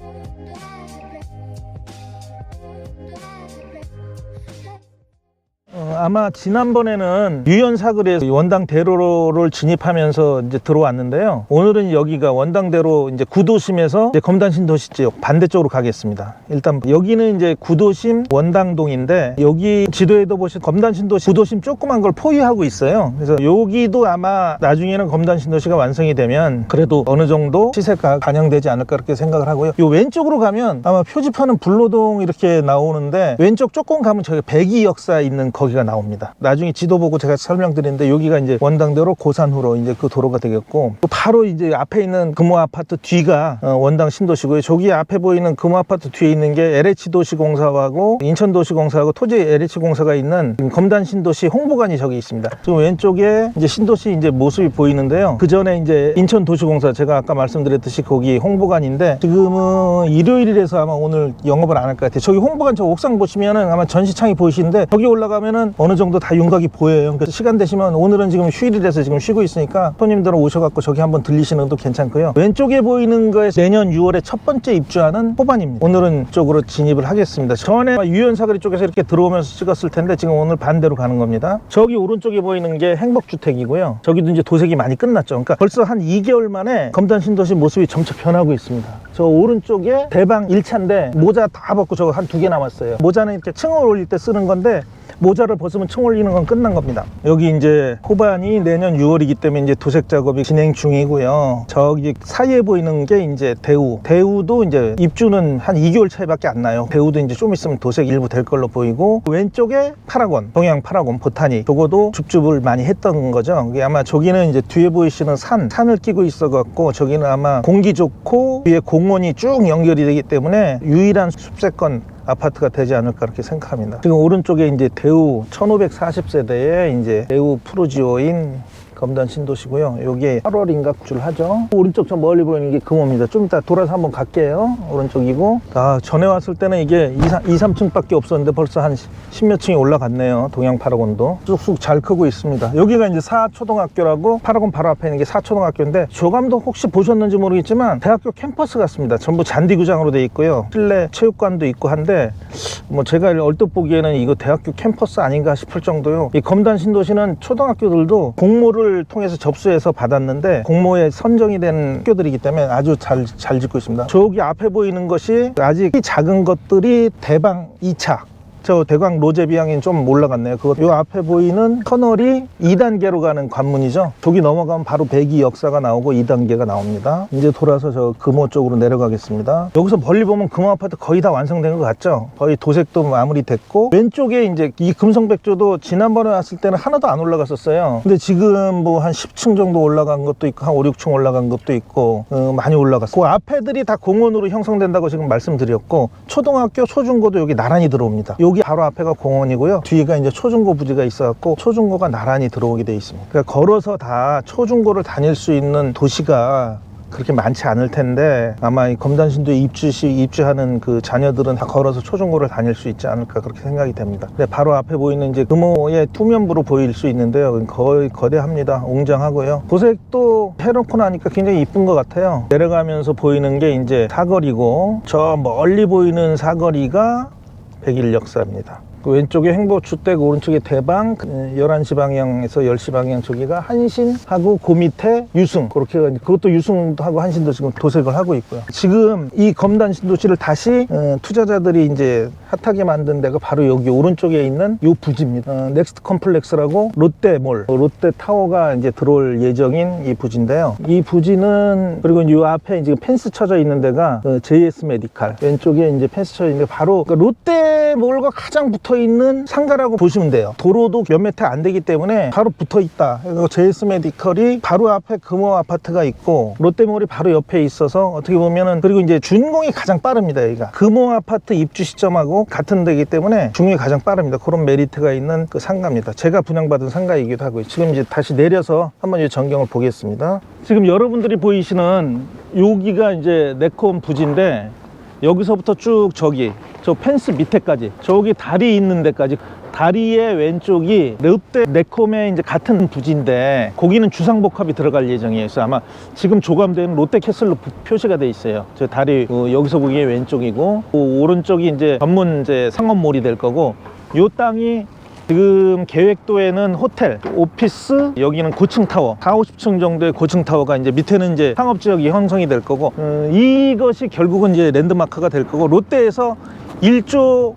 Black, black. 아마 지난번에는 유연 사거리에서 원당 대로를 진입하면서 이제 들어왔는데요. 오늘은 여기가 원당대로 이제 구도심에서 이제 검단 신 도시 지역 반대쪽으로 가겠습니다. 일단 여기는 이제 구도심 원당동인데 여기 지도에도 보시 검단 신 도시 구도심 조그만 걸 포위하고 있어요. 그래서 여기도 아마 나중에는 검단 신 도시가 완성이 되면 그래도 어느 정도 시세가 반영되지 않을까 그렇게 생각을 하고요. 요 왼쪽으로 가면 아마 표지판은 불로동 이렇게 나오는데 왼쪽 조금 가면 저기 백이 역사 있는 거기가 나옵니다. 나중에 지도 보고 제가 설명드리는데 여기가 이제 원당대로 고산후로 이제 그 도로가 되겠고 또 바로 이제 앞에 있는 금호 아파트 뒤가 어, 원당 신도시고요. 저기 앞에 보이는 금호 아파트 뒤에 있는 게 LH 도시공사하고 인천 도시공사하고 토지 LH 공사가 있는 검단 신도시 홍보관이 저기 있습니다. 지금 왼쪽에 이제 신도시 이제 모습이 보이는데요. 그 전에 이제 인천 도시공사 제가 아까 말씀드렸듯이 거기 홍보관인데 지금은 일요일이라서 아마 오늘 영업을 안 할 것 같아요. 저기 홍보관 저 옥상 보시면은 아마 전시창이 보이시는데 저기 올라가면은 어느 정도 다 윤곽이 보여요. 그래서 시간 되시면 오늘은 지금 휴일이라서 지금 쉬고 있으니까 손님들 오셔갖고 저기 한번 들리시는 것도 괜찮고요. 왼쪽에 보이는 거에 내년 6월에 첫 번째 입주하는 호반입니다. 오늘은 쪽으로 진입을 하겠습니다. 전에 유연사거리 쪽에서 이렇게 들어오면서 찍었을 텐데 지금 오늘 반대로 가는 겁니다. 저기 오른쪽에 보이는 게 행복주택이고요. 저기도 이제 도색이 많이 끝났죠. 그러니까 벌써 한 2개월 만에 검단 신도시 모습이 점차 변하고 있습니다. 저 오른쪽에 대방 1차인데 모자 다 벗고 저거 한 두 개 남았어요. 모자는 이렇게 층을 올릴 때 쓰는 건데 모자를 벗으면 층 올리는 건 끝난 겁니다. 여기 이제 호반이 내년 6월이기 때문에 이제 도색 작업이 진행 중이고요. 저기 사이에 보이는 게 이제 대우. 대우도 이제 입주는 한 2개월 차이밖에 안 나요. 대우도 이제 좀 있으면 도색 일부 될 걸로 보이고 왼쪽에 파라곤, 동양 파라곤 보타니. 저거도 줍줍을 많이 했던 거죠. 아마 저기는 이제 뒤에 보이시는 산, 산을 끼고 있어 갖고 저기는 아마 공기 좋고 뒤에 공원이 쭉 연결이 되기 때문에 유일한 숲세권 아파트가 되지 않을까 그렇게 생각합니다. 지금 오른쪽에 이제 대우 1540세대의 이제 대우 프로지오인 검단 신도시고요. 여기에 8월인가 구출 하죠. 오른쪽 저 멀리 보이는 게 금호입니다. 좀 이따 돌아서 한번 갈게요. 오른쪽이고. 아, 전에 왔을 때는 이게 2, 3, 2 3층밖에 없었는데 벌써 한 10몇 층이 올라갔네요. 동양 파라곤도. 쑥쑥 잘 크고 있습니다. 여기가 이제 사초등학교라고 파라곤 바로 앞에 있는 게 사초등학교인데 조감도 혹시 보셨는지 모르겠지만 대학교 캠퍼스 같습니다. 전부 잔디구장으로 돼 있고요. 실내 체육관도 있고 한데 뭐 제가 얼뜻 보기에는 이거 대학교 캠퍼스 아닌가 싶을 정도요. 이 검단 신도시는 초등학교들도 공모를 통해서 접수해서 받았는데 공모에 선정이 된 학교들이기 때문에 아주 잘, 잘 짓고 있습니다. 저기 앞에 보이는 것이 아직 작은 것들이 대방 2차. 저 대광 로제비앙이 좀 올라갔네요. 그거 요 앞에 보이는 터널이 2단계로 가는 관문이죠. 저기 넘어가면 바로 백이 역사가 나오고 2단계가 나옵니다. 이제 돌아서 저 금호 쪽으로 내려가겠습니다. 여기서 멀리 보면 금호 아파트 거의 다 완성된 것 같죠? 거의 도색도 마무리됐고 왼쪽에 이제 이 금성백조도 지난번에 왔을 때는 하나도 안 올라갔었어요. 근데 지금 뭐 한 10층 정도 올라간 것도 있고 한 5, 6층 올라간 것도 있고 어, 많이 올라갔고 그 앞에들이 다 공원으로 형성된다고 지금 말씀드렸고 초등학교, 초중고도 여기 나란히 들어옵니다. 여기 바로 앞에가 공원이고요. 뒤가 이제 초중고 부지가 있어갖고 초중고가 나란히 들어오게 돼 있습니다. 그러니까 걸어서 다 초중고를 다닐 수 있는 도시가 그렇게 많지 않을 텐데 아마 이 검단신도 입주시 입주하는 그 자녀들은 다 걸어서 초중고를 다닐 수 있지 않을까 그렇게 생각이 됩니다. 근데 바로 앞에 보이는 이제 금호의 투면부로 보일 수 있는데요. 거의 거대합니다. 웅장하고요. 도색도 해놓고 나니까 굉장히 이쁜 것 같아요. 내려가면서 보이는 게 이제 사거리고 저 멀리 보이는 사거리가 백일 역사입니다. 그 왼쪽에 행보주택, 오른쪽에 대방, 그 11시 방향에서 10시 방향 저기가 한신하고 그 밑에 유승. 그렇게 그것도 유승도 하고 한신도 지금 도색을 하고 있고요. 지금 이 검단 신도시를 다시 어, 투자자들이 이제 핫하게 만든 데가 바로 여기 오른쪽에 있는 요 부지입니다. 어, 넥스트 컴플렉스라고 롯데몰, 어, 롯데타워가 이제 들어올 예정인 이 부지인데요. 이 부지는 그리고 이 앞에 이제 펜스 쳐져 있는 데가 어, JS 메디칼 왼쪽에 이제 펜스 쳐져 있는데 바로 그러니까 롯데몰과 가장 붙어 있는 상가라고 보시면 돼요. 도로도 몇 메터 안 되기 때문에 바로 붙어 있다. 그래서 JS 메디컬이 바로 앞에 금호 아파트가 있고 롯데몰이 바로 옆에 있어서 어떻게 보면은 그리고 이제 준공이 가장 빠릅니다. 여기가 금호 아파트 입주 시점하고 같은 데이기 때문에 중이 가장 빠릅니다. 그런 메리트가 있는 그 상가입니다. 제가 분양받은 상가이기도 하고요. 지금 이제 다시 내려서 한번 이 전경을 보겠습니다. 지금 여러분들이 보이시는 여기가 이제 네콘 부지인데 여기서부터 쭉 저기 저 펜스 밑에까지 저기 다리 있는 데까지 다리의 왼쪽이 롯데 네콤의 이제 같은 부지인데 거기는 주상복합이 들어갈 예정이에요. 그래서 아마 지금 조감되는 롯데캐슬로 부- 표시가 돼 있어요. 저 다리 어, 여기서 보기에 왼쪽이고 그 오른쪽이 이제 전문 이제 상업몰이 될 거고 요 땅이 지금 계획도에는 호텔, 오피스, 여기는 고층 타워, 4, 50층 정도의 고층 타워가 이제 밑에는 이제 상업 지역이 형성이 될 거고 어, 이것이 결국은 이제 랜드마크가 될 거고 롯데에서 1조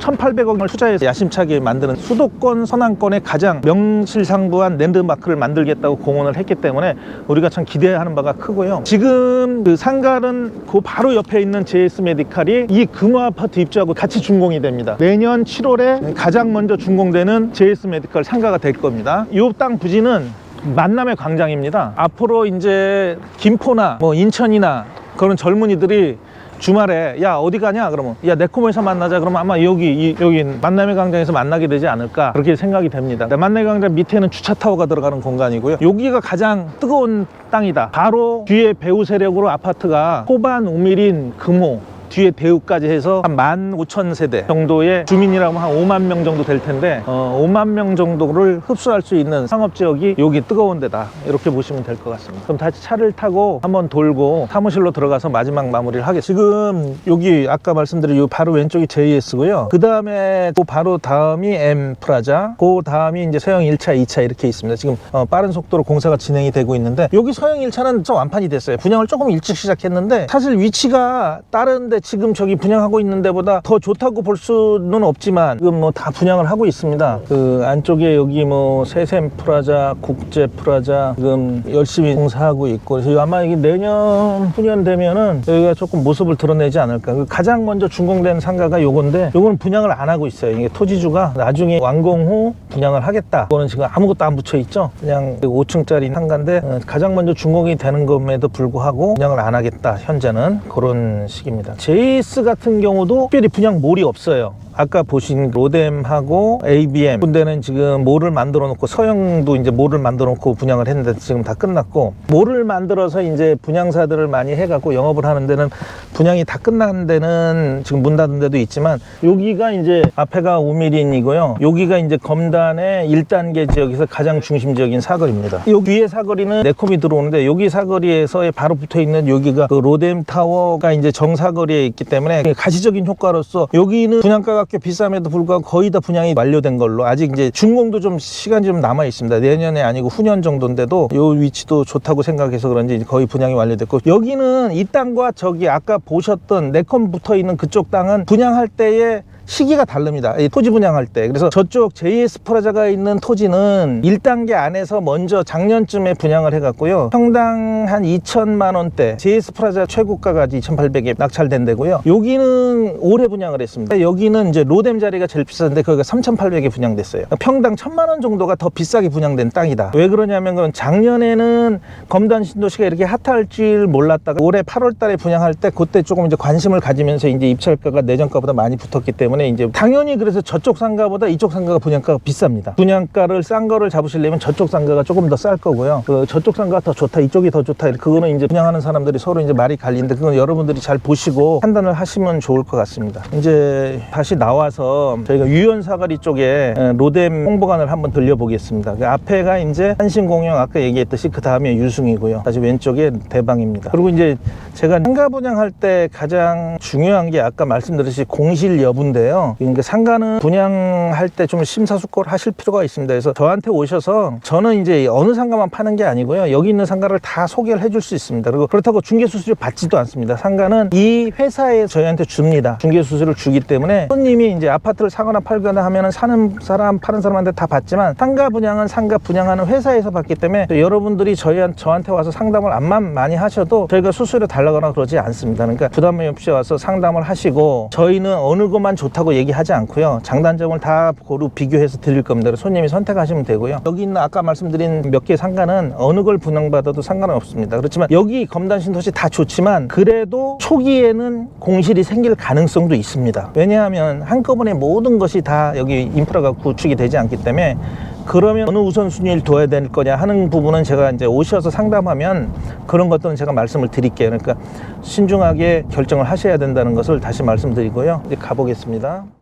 1,800억을 투자해서 야심차게 만드는 수도권 서남권의 가장 명실상부한 랜드마크를 만들겠다고 공언을 했기 때문에 우리가 참 기대하는 바가 크고요. 지금 그 상가는 그 바로 옆에 있는 JS 메디칼이 이 금호 아파트 입주하고 같이 준공이 됩니다. 내년 7월에 가장 먼저 준공되는 JS 메디칼 상가가 될 겁니다. 이 땅 부지는 만남의 광장입니다. 앞으로 이제 김포나 뭐 인천이나 그런 젊은이들이 주말에 야 어디 가냐? 그러면 야 네코모에서 만나자. 그러면 아마 여기 이, 여기 만남의 광장에서 만나게 되지 않을까 그렇게 생각이 됩니다. 만남의 광장 밑에는 주차 타워가 들어가는 공간이고요. 여기가 가장 뜨거운 땅이다. 바로 뒤에 배우 세력으로 아파트가 호반 우밀인 금호 뒤에 대우까지 해서 한 15,000세대 정도의 주민이라면 한 5만 명 정도 될 텐데 어, 5만 명 정도를 흡수할 수 있는 상업지역이 여기 뜨거운 데다 이렇게 보시면 될 것 같습니다. 그럼 다시 차를 타고 한번 돌고 사무실로 들어가서 마지막 마무리를 하겠습니다 지금 여기 아까 말씀드린 요 바로 왼쪽이 JS고요. 그 다음에 그 바로 다음이 M 프라자 그 다음이 이제 서영 1차 2차 이렇게 있습니다. 지금 어, 빠른 속도로 공사가 진행이 되고 있는데 여기 서영 1차는 좀 완판이 됐어요. 분양을 조금 일찍 시작했는데 사실 위치가 다른 데 지금 저기 분양하고 있는 데보다 더 좋다고 볼 수는 없지만 지금 뭐 다 분양을 하고 있습니다. 그 안쪽에 여기 뭐 세샘 프라자 국제 프라자 지금 열심히 공사하고 있고 그래서 아마 이게 내년 후년 되면은 여기가 조금 모습을 드러내지 않을까. 그 가장 먼저 준공된 상가가 요건데 요거는 분양을 안 하고 있어요. 이게 토지주가 나중에 완공 후 분양을 하겠다. 이거는 지금 아무것도 안 붙여 있죠? 그냥 5층짜리 상가인데 어, 가장 먼저 준공이 되는 것에도 불구하고 분양을 안 하겠다. 현재는 그런 식입니다 JS 같은 경우도 특별히 분양 몰이 없어요 아까 보신 로뎀하고 ABM 군데는 지금 몰을 만들어 놓고 서영도 이제 몰을 만들어 놓고 분양을 했는데 지금 다 끝났고 몰을 만들어서 이제 분양사들을 많이 해갖고 영업을 하는 데는 분양이 다 끝난 데는 지금 문 닫은 데도 있지만 여기가 이제 앞에가 우미린이고요. 여기가 이제 검단의 1단계 지역에서 가장 중심 지역인 사거리입니다. 여기 위에 사거리는 네콤이 들어오는데 여기 사거리에서 바로 붙어 있는 여기가 그 로뎀 타워가 이제 정사거리에 있기 때문에 가시적인 효과로서 여기는 분양가가 꽤 비쌈에도 불구하고 거의 다 분양이 완료된 걸로 아직 이제 준공도 좀 시간이 좀 남아 있습니다. 내년에 아니고 후년 정도인데도 요 위치도 좋다고 생각해서 그런지 거의 분양이 완료됐고 여기는 이 땅과 저기 아까 보셨던 네컴 붙어 있는 그쪽 땅은 분양할 때에 시기가 다릅니다. 이 토지 분양할 때. 그래서 저쪽 JS 프라자가 있는 토지는 1단계 안에서 먼저 작년쯤에 분양을 해갔고요. 평당 한 2천만 원대. JS 프라자 최고가가 2,800에 낙찰된 데고요. 여기는 올해 분양을 했습니다. 여기는 이제 로뎀 자리가 제일 비싼데 거기가 3,800에 분양됐어요. 평당 1,000만 원 정도가 더 비싸게 분양된 땅이다. 왜 그러냐면 그건 작년에는 검단 신도시가 이렇게 핫할 줄 몰랐다가 올해 8월 달에 분양할 때 그때 조금 이제 관심을 가지면서 이제 입찰가가 내전가보다 많이 붙었기 때문에 이제 당연히 그래서 저쪽 상가보다 이쪽 상가가 분양가가 비쌉니다. 분양가를 싼 거를 잡으시려면 저쪽 상가가 조금 더 쌀 거고요. 그 저쪽 상가가 더 좋다, 이쪽이 더 좋다. 그거는 이제 분양하는 사람들이 서로 이제 말이 갈리는데 그건 여러분들이 잘 보시고 판단을 하시면 좋을 것 같습니다. 이제 다시 나와서 저희가 유연 사거리 쪽에 에, 로뎀 홍보관을 한번 들려보겠습니다. 그 앞에가 이제 한신공영 아까 얘기했듯이 그 다음에 유승이고요. 다시 왼쪽에 대방입니다. 그리고 이제 제가 상가 분양할 때 가장 중요한 게 아까 말씀드렸듯이 공실 여부인데 요. 그러니까 상가는 분양할 때 좀 심사숙고를 하실 필요가 있습니다. 그래서 저한테 오셔서 저는 이제 어느 상가만 파는 게 아니고요. 여기 있는 상가를 다 소개를 해줄 수 있습니다. 그리고 그렇다고 중개 수수료 받지도 않습니다. 상가는 이 회사에 저희한테 줍니다. 중개 수수료를 주기 때문에 손님이 이제 아파트를 사거나 팔거나 하면은 사는 사람 파는 사람한테 다 받지만 상가 분양은 상가 분양하는 회사에서 받기 때문에 여러분들이 저희한 저한테 와서 상담을 암만 많이 하셔도 저희가 수수료 달라거나 그러지 않습니다. 그러니까 부담이 없이 와서 상담을 하시고 저희는 어느 것만 좋 다고 얘기하지 않고요. 장단점을 다 고루 비교해서 드릴 겁니다. 손님이 선택하시면 되고요. 여기 있는 아까 말씀드린 몇 개 상가는 어느 걸 분양받아도 상관은 없습니다. 그렇지만 여기 검단 신도시 다 좋지만 그래도 초기에는 공실이 생길 가능성도 있습니다. 왜냐하면 한꺼번에 모든 것이 다 여기 인프라가 구축이 되지 않기 때문에 그러면 어느 우선순위를 둬야 될 거냐 하는 부분은 제가 이제 오셔서 상담하면 그런 것들은 제가 말씀을 드릴게요. 그러니까 신중하게 결정을 하셔야 된다는 것을 다시 말씀드리고요. 이제 가보겠습니다.